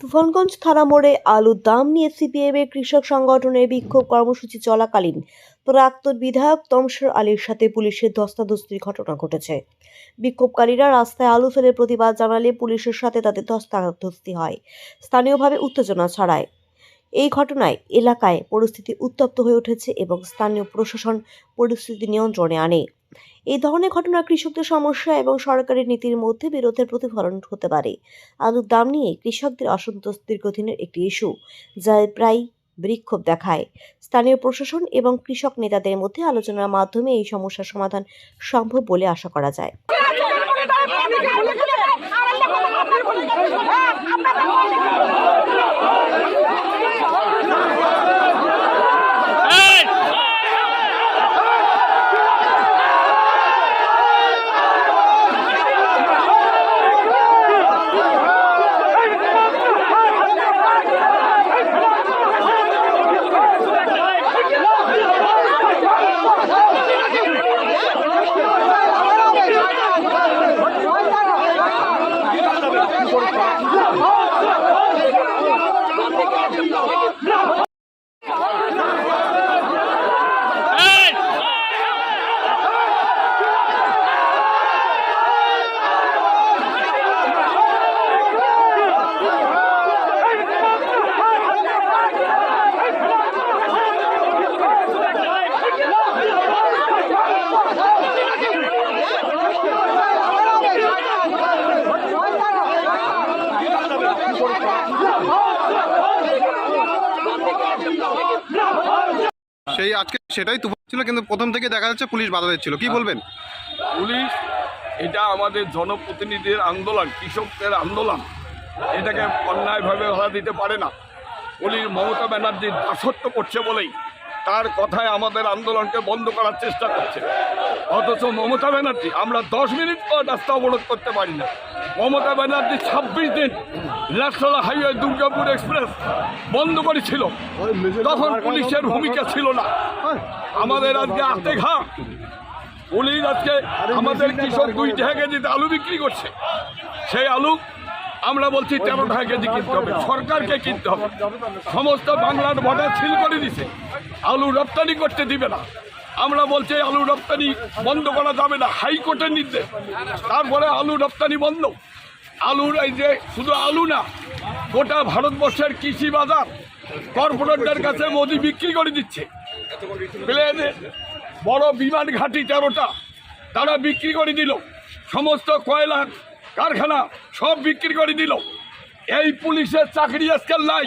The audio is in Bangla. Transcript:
তুফানগঞ্জ থানা মোড়ে আলুর দাম নিয়ে সিপিএম এর কৃষক সংগঠনের বিক্ষোভ কর্মসূচি চলাকালীন প্রাক্তন বিধায়ক তমসর আলীর সাথে পুলিশের ধস্তাধস্তির ঘটনা ঘটেছে। বিক্ষোভকারীরা রাস্তায় আলু ফেলে প্রতিবাদ জানালে পুলিশের সাথে তাদের ধস্তাধস্তি হয়। স্থানীয়ভাবে উত্তেজনা ছড়ায়। এই ঘটনায় এলাকায় পরিস্থিতি উত্তপ্ত হয়ে উঠেছে এবং স্থানীয় প্রশাসন পরিস্থিতি নিয়ন্ত্রণে আনে। এই ধরনের ঘটনা কৃষকদের সমস্যা এবং সরকারি নীতির মধ্যে বিরোধের প্রতিফলন হতে পারে আলুর দাম নিয়ে কৃষকদের অসন্তোষ দীর্ঘদিনের একটি ইস্যু যা প্রায় বিক্ষোভ দেখায় স্থানীয় প্রশাসন এবং কৃষক নেতাদের মধ্যে আলোচনার মাধ্যমে এই সমস্যার সমাধান সম্ভব বলে আশা করা যায় সেই আজকে সেটাই তুফান ছিল কিন্তু প্রথম থেকে দেখা যাচ্ছে পুলিশ বাধা দিচ্ছিল। কি বলবেন? পুলিশ এটা আমাদের জনপ্রতিনিধির আন্দোলন কৃষকদের আন্দোলন। এটাকে অন্যায়ভাবে বাধা দিতে পারে না। পুলিশ মমতা ব্যানার্জির দাসত্ব করছে বলেই তার কথায় আমাদের আন্দোলনকে বন্ধ করার চেষ্টা করছে। অথচ মমতা ব্যানার্জি আমরা দশ মিনিট পর রাস্তা অবরোধ করতে পারি না। মমতা ব্যানার্জি ছাব্বিশ দিন ন্যাশনাল হাইওয়ে দুর্গাপুর এক্সপ্রেস বন্ধ করেছিল। তখন পুলিশের ভূমিকা ছিল না। আমাদের আজকে আতে ঘা পুলিশ আজকে আমাদের কৃষক দুই টাকা কেজিতে আলু বিক্রি করছে। সেই আলু আমরা বলছি তেরো টাকা কেজি কিনতে হবে। সরকারকে কিনতে হবে। সমস্ত বাংলার বর্ডার সিল করে দিছে। আলু রপ্তানি করতে দিবে না। আমরা বলছি আলু রপ্তানি বন্ধ করা যাবে না। হাইকোর্টের নির্দেশ। তারপরে আলু রপ্তানি বন্ধ। আলুর এই যে, শুধু আলু না, গোটা ভারতবর্ষের কৃষি বাজার কর্পোরেটদের কাছে মোদি বিক্রি করে দিচ্ছে। প্লেনে বড় বিমান ঘাঁটি তেরোটা, তারা বিক্রি করে দিল। সমস্ত কয়লা, কারখানা সব বিক্রি করে দিল। এই পুলিশের চাকরি আজকাল নাই।